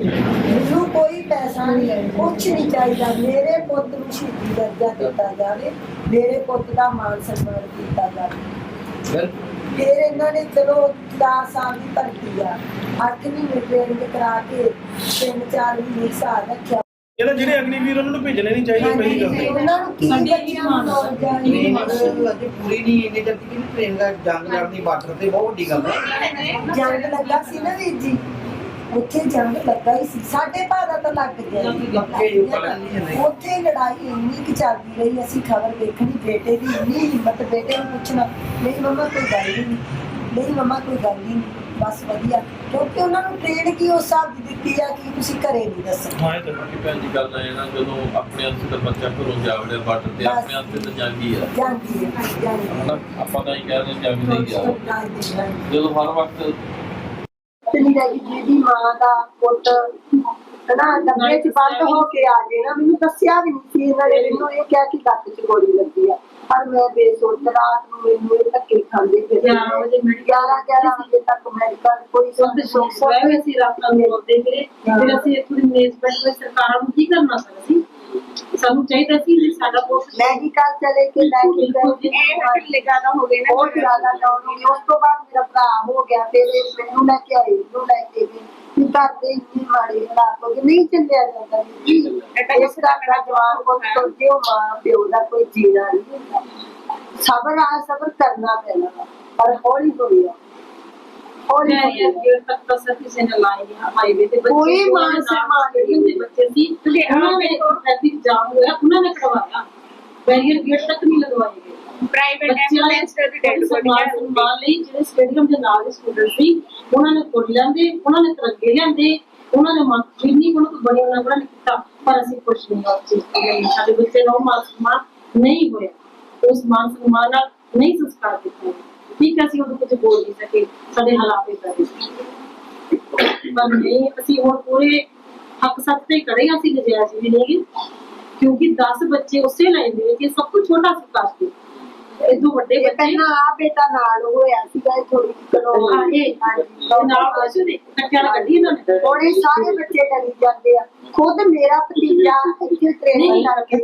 ਮੈਨੂੰ ਕੋਈ ਪੈਸਾ ਨਹੀਂ ਕੁਛ ਨਹੀਂ ਚਾਹੀਦਾ ਮੇਰੇ ਪੁੱਤ ਨੂੰ ਸ਼ਹੀਦੀ ਦਰਜਾ ਦਿੱਤਾ ਜਾਵੇ ਮੇਰੇ ਪੁੱਤ ਦਾ ਮਾਨ ਸਨਮਾਨ ਕੀਤਾ ਜਾਵੇ ਫਿਰ ਇਹਨਾਂ ਨੇ ਚਲੋ 10 ਸਾਲ ਦੀ ਭਰਤੀ ਆ 8 ਮਹੀਨੇ ਟ੍ਰੇਨਿੰਗ ਕਰਾ ਕੇ ਤਿੰਨ ਚਾਰ ਮਹੀਨੇ ਸਾਲ ਰੱਖਿਆ ਇਹਦਾ ਜਿਹੜੇ ਅਗਨੀਵੀਰ ਉਹਨਾਂ ਨੂੰ ਭੇਜਣੇ ਨਹੀਂ ਚਾਹੀਦੇ ਪਹਿਲੀ ਗੱਲ। ਉਹਨਾਂ ਨੂੰ ਕੀ ਨਹੀਂ ਅਜੇ ਪੂਰੀ ਨਹੀਂ ਇੰਨੇ ਜਲਦੀ ਕਿ ਟ੍ਰੇਨ ਦਾ ਜੰਗ ਲੜਨੀ ਬਾਰਡਰ ਤੇ ਬਹੁਤ ਵੱਡੀ ਗੱਲ ਹੈ ਜੰਗ ਲੱਗਾ ਸੀ ਨਾ ਵੀਰ ਜੀ ਉੱਥੇ ਜੰਗ ਲੱਗਾ ਹੀ ਸੀ। ਸਾਡੇ ਭਾਦਾ ਤਾਂ ਲੱਗ ਗਿਆ। ਉੱਥੇ ਲੜਾਈ ਇੰਨੀ ਕਿ ਚੱਲਦੀ ਰਹੀ ਅਸੀਂ ਖਬਰ ਵੇਖਣੀ ਬੇਟੇ ਦੀ ਇੰਨੀ ਹਿੰਮਤ ਬੇਟੇ ਨੂੰ ਪੁੱਛਣਾ ਨਹੀਂ ਮਮਾ ਕੋਈ ਗੱਲ ਨਹੀਂ। ਨਹੀਂ ਮਮਾ ਕੋਈ ਗੱਲ ਨਹੀਂ। ਬਸ ਵਧੀਆ। ਕਿਉਂਕਿ ਉਹਨਾਂ ਨੂੰ ਟ੍ਰੇਨ ਕੀ ਉਸ ਹਿਸਾਬ ਦੀ ਦਿੱਤੀ ਆ ਕਿ ਤੁਸੀਂ ਘਰੇ ਨਹੀਂ ਦੱਸਣਾ ਹਾਂ ਇਹ ਤਾਂ ਕਿ ਭੈਣ ਜੀ ਗੱਲ ਹੈ ਨਾ ਜਦੋਂ ਆਪਣੇ ਹੱਥ ਤੇ ਬੱਚਾ ਘਰੋਂ ਜਾਵੜੇ ਬਾਰਡਰ ਤੇ ਆਪਣੇ ਹੱਥ ਤੇ ਜਾਂਗੀ ਆ। ਜਾਂਦੀ ਜਾਂਦੀ ਹਨਾ ਆਪਾਂ ਤਾਂ ਹੀ ਕਹਿੰਦੇ ਜਾਂਗੀ ਨਹੀਂ ਗਿਆ ਹੈ ਜਦੋਂ ਹਰ ਵਕਤ ਤੇਰੀ ਦਾ ਜਿਹਦੀ ਮਾਂ ਦਾ ਪੁੱਤ ਹਨਾ ਡੱਬੇ ਚ ਬੰਦ ਹੋ ਕੇ ਆ ਗਏ ਨਾ ਮੈਨੂੰ ਦੱਸਿਆ ਵੀ ਨਹੀਂ ਸੀ ਇਹਨਾਂ ਨੇ ਮੈਨੂੰ ਇਹ ਕਿਹਾ ਕਿ ਲੱਤ ਚ ਗੋਲੀ ਲੱਗੀ ਆ। ਪਰ ਮੈਂ ਬੇਸੋਚ ਰਾਤ ਨੂੰ ਮੈਨੂੰ ਇਹ ਧੱਕੇ ਖਾਂਦੇ ਫਿਰ 11 ਵਜੇ ਮੈਡੀਕਲ 11 11 ਵਜੇ ਤੱਕ ਮੈਡੀਕਲ ਕੋਈ ਸਭ ਸ਼ੌਕ ਸਵਾਏ ਅਸੀਂ ਰਾਤਾਂ ਨੂੰ ਰੋਦੇ ਫਿਰੇ। ਫਿਰ ਅਸੀਂ ਇੱਥੋਂ ਦੀ ਮੈਨੇਜਮੈਂਟ ਵਿੱਚ ਸਰਕਾਰ ਨੂੰ ਕੀ ਕਰਨਾ ਸੀ? ਸਾਨੂੰ ਚਾਹੀਦਾ ਸੀ ਕਿ ਸਾਡਾ ਪੋਸਟ ਮੈਡੀਕਲ ਚਲੇ ਕੇ ਲੈ ਕੇ ਬਿਲਕੁਲ। ਜੀ। ਗਏ ਜ਼ਿਆਦਾ ਹੋ ਗਏ ਨਾ ਬਹੁਤ ਜ਼ਿਆਦਾ ਡਾਊਨ ਹੋ ਗਏ ਉਸ ਤੋਂ ਬਾਅਦ ਮੇਰਾ ਭਰਾ ਹੋ ਗਿਆ ਫਿਰ ਇਹ ਮੈਨੂੰ ਲੈ ਕੇ ਆਏ ਇਹਨੂੰ ਲੈ ਕੇ ਗਏ। ਕਿ ਘਰ ਦੇ ਇੰਨੇ ਮਾੜੇ ਹਾਲਾਤ ਹੋ ਗਏ। ਨਹੀਂ ਚੱਲਿਆ ਜਾਂਦਾ ਜੀ। ਇਸ ਦਾ ਮੇਰਾ ਜਵਾਨ ਪੁੱਤ ਤੋਂ ਜਿਉ ਮਾਂ ਪਿਓ ਦਾ ਕੋਈ ਜੀਣਾ ਨਹੀਂ ਹੁੰਦਾ। ਸਬਰ ਆ ਸਬਰ ਕਰਨਾ ਪੈਣਾ। ਵਾ, ਪਰ ਹੌਲੀ ਹੌਲੀ ਆ। ਹੌਲੀ ਹੌਲੀ ਆ। ਗੇਟ ਤੱਕ ਤਾਂ ਸਰ ਕਿਸੇ ਨੇ ਲਾਈ ਨਹੀਂ ਹਾਈਵੇ ਤੇ ਬੱਚੇ ਕੋਈ ਮਾਨ ਸਨਮਾਨ ਨਹੀਂ। ਜਿਹੜੇ ਬੱਚੇ ਸੀ। ਉਹਨਾਂ ਨੇ ਟ੍ਰੈਫਿਕ ਜਾਮ ਹੋਇਆ ਉਹਨਾਂ ਨੇ ਕਰਵਾਇਆ ਬੈਰੀਅਰ ਗੇਟ ਤੱਕ ਨਹੀਂ ਲਗਵਾਏ ਗਏ ਪ੍ਰਾਈਵੇਟ ਐਂਬੂਲੈਂਸ ਤੇ ਡੈਡ ਸਨਮਾਨ ਸਨਮਾਨ ਲਈ ਜਿਹੜੇ ਸਟੇਡੀਅਮ ਦੇ ਨਾਲ ਦੇ ਸਟੂਡੈਂਟ ਸੀ ਉਹਨਾਂ ਨੇ ਫੁੱਲ ਲੈਂਦੇ ਉਹਨਾਂ ਨੇ ਤਿਰੰਗੇ ਲਿਆਂਦੇ ਉਹਨਾਂ ਨੇ ਮੰਗ ਜਿੰਨੀ ਉਹਨਾਂ ਤੋਂ ਬਣੀ ਉਹਨਾਂ ਨੇ ਕੀਤਾ। ਪਰ ਅਸੀਂ ਕੁਝ ਨਹੀਂ ਉਸ ਚੀਜ਼ ਤੋਂ ਸਾਡੇ ਬੱਚੇ ਦਾ ਉਹ ਮਾਨ ਸਨਮਾਨ ਨਹੀਂ ਹੋਇਆ। ਉਸ ਮਾਨ ਸਨਮਾਨ ਨਾਲ ਨਹੀਂ ਸੰਸਕਾਰ ਕੀਤਾ ਠੀਕ ਹੈ, ਅਸੀਂ ਉਹਦੇ ਕੁਝ ਬੋਲ ਨਹੀਂ ਸਕੇ। ਸਾਡੇ ਹਾਲਾਤ ਇਦਾਂ ਦੇ ਪਰ ਨਹੀਂ, ਅਸੀਂ ਹੁਣ ਪੂਰੇ ਹੱਕ ਸੱਚ ਤੇ ਖੜੇ ਅਸੀਂ ਨਜਾਇਜ਼ ਵੀ ਨਹੀਂ ਕਿਉਂਕਿ 10 ਬੱਚੇ ਉਸੇ ਲਾਈਨ ਦੇ ਵਿੱਚ ਸਭ ਤੋਂ ਛੋਟਾ ਸੀ। ਦੇ ਇਦੋਂ ਵੱਡੇ ਇਹ ਬੱਚੇ। ਪਹਿਲਾਂ ਆ ਬੇਟਾ ਨਾਲ ਹੋਇਆ ਸੀਗਾ ਇਹ ਥੋੜੀ ਕਰੋ ਹਾਂ, ਇਹ ਤੇ ਨਾਲ ਬਸ ਦੇ ਕੱਟਿਆਂ ਕੱਢੀ ਇਹਨਾਂ ਨੇ। ਇਹ ਸਾਰੇ ਬੱਚੇ ਡਰੀ ਜਾਂਦੇ ਆ। ਖੁਦ ਮੇਰਾ ਭਤੀਜਾ ਇੱਥੇ ਟ੍ਰੇਨਿੰਗ ਕਰਕੇ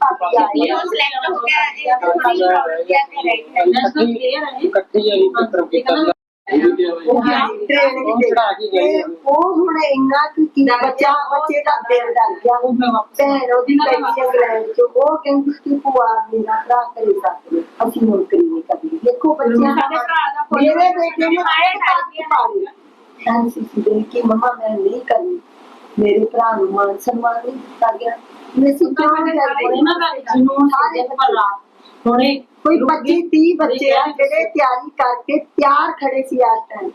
ਭਾਬੀ ਆਈ ਆ। ਸਿਲੈਕਟ ਹੋ ਗਿਆ ਇਹ ਥੋੜੀ ਪ੍ਰੋਬਲਮ ਕਿਆ ਕਰ ਰਹੀ ਹੈ ਇਕੱਠੀ ਵਾਲੀ ਮਿੱਤਰ ਕੀਤਾ। ਤੇ ਉਹ ਹੁਣ ਇੰਨਾ ਕਿ ਕੀ ਬੱਚਾ ਬੱਚੇ ਦਾ ਦਿਲ ਡਰ ਗਿਆ ਭੈਣ ਉਹਦੀ ਬੈਠੀ ਇੰਗਲੈਂਡ ਚ ਉਹ ਕਹਿੰਦੀ ਕਿ ਭੂਆ ਮੇਰਾ ਭਰਾ ਕਰੇ ਸਕਦੇ ਅਸੀਂ ਨੌਕਰੀ ਨਹੀਂ ਕਰਨੀ ਦੇਖੋ ਬੱਚਿਆਂ ਸਾਡੇ ਭਰਾ ਦਾ ਫੋਟੋ ਮੇਰੇ ਬੇਟੇ ਨੇ ਪਾਇਆ ਪਾਇਆ ਕਿ ਪਾਇਆ ਐਨਸੀਸੀ ਦੇ ਕਿ ਮਮਾ ਮੈਂ ਨਹੀਂ ਕਰਨੀ ਮੇਰੇ ਭਰਾ ਨੂੰ ਮਾਨ ਸਨਮਾਨ ਨਹੀਂ ਦਿੱਤਾ ਗਿਆ ਮੈਂ ਸਿੱਖਾਂ ਦੇ ਇਹਨਾਂ ਦਾ ਜਨੂਨ ਸਾਰੇ ਸਾਡੇ ਪਰ ਰਾਤ ਹੁਣੇ ਕੋਈ 25 30 ਬੱਚੇ ਆ ਜਿਹੜੇ ਤਿਆਰੀ ਕਰਕੇ ਤਿਆਰ ਖੜੇ ਸੀ ਇਸ ਟਾਈਮ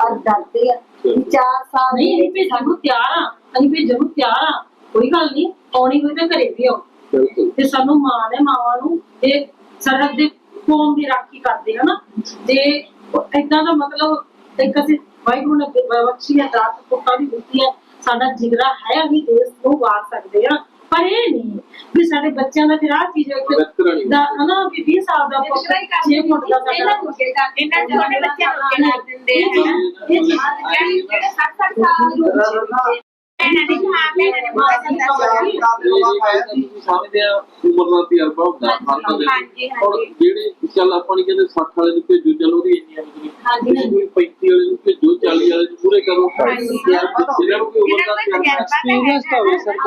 ਔਰ ਡਰਦੇ ਆ 4 ਸਾਲ ਨਹੀਂ ਭੇਜਣ ਨੂੰ ਤਿਆਰ ਆ। ਅਸੀਂ ਭੇਜਣ ਨੂੰ ਤਿਆਰ ਆ। ਕੋਈ ਗੱਲ ਨਹੀਂ ਆਉਣੀ ਹੋਈ ਤਾਂ ਘਰੇ ਵੀ ਆਓ। ਤੇ ਸਾਨੂੰ ਮਾਣ ਹੈ ਮਾਵਾਂ ਨੂੰ ਜੇ ਸਰਹੱਦ ਦੇ ਕੌਮ ਦੀ ਰਾਖੀ ਕਰਦੇ ਹਨਾ ਜੇ ਇਦਾਂ ਦਾ ਮਤਲਬ ਇੱਕ ਅਸੀਂ ਵਾਹਿਗੁਰੂ ਨੇ ਬਖਸ਼ੀ ਹੈ ਦਾਤ ਪੁੱਤਾਂ ਦੀ ਦਿੱਤੀ ਹੈ। ਸਾਡਾ ਜਿਗਰਾ ਹੈ ਅਸੀਂ ਦੇਸ਼ ਨੂੰ ਵਾਰ ਸਕਦੇ ਆ। ਪਰ ਇਹ ਨਹੀਂ ਸਾਡੇ ਬੱਚਿਆਂ ਦਾ ਫਿਰ ਆਹ ਚੀਜ਼ ਇੱਕ ਦਾ ਹਨਾ ਵੀ 20 ਸਾਲ ਦਾ ਪੁੱਤ 6 ਫੁੱਟ ਦਾ ਸਾਡਾ ਇਹਨਾਂ ਛੋਟੇ ਬੱਚਿਆਂ ਨੂੰ ਕਰ ਦਿੰਦੇ ਆ। ਇਹ ਚੀਜ਼ ਜਿਹੜੇ 60 60 ਸਾਲ ਦੇ ਇਹਨਾਂ ਨੇ ਹਾਂ। ਇਹਨਾਂ ਨੇ ਬਹੁਤ ਜ਼ਿਆਦਾ ਸਮਝਦੇ ਆ ਉਮਰ ਦਾ ਤਜਰਬਾ ਹੁੰਦਾ ਹਾਂਜੀ, ਨੂੰ। ਔਰ। ਜਿਹੜੇ ਚੱਲ ਆਪਾਂ ਨਹੀਂ ਕਹਿੰਦੇ 60 ਵਾਲੇ ਨੂੰ ਭੇਜੋ ਚਲੋ ਉਹਦੀ ਇੰਨੀ ਆਮਦਨੀ। ਨਹੀਂ ਕੋਈ 35 ਵਾਲੇ ਨੂੰ ਭੇਜੋ 40 ਵਾਲੇ ਨੂੰ ਪੂਰੇ ਕਰੋ ਹਾਂਜੀ। ਜਿਹਨਾਂ ਨੂੰ ਕੋਈ ਉਮਰ ਦਾ ਨੂੰ ਤਜਰਬਾ ਤਜਰਬਾ ਤਾਂ ਹੈਗਾ। ਨਾ।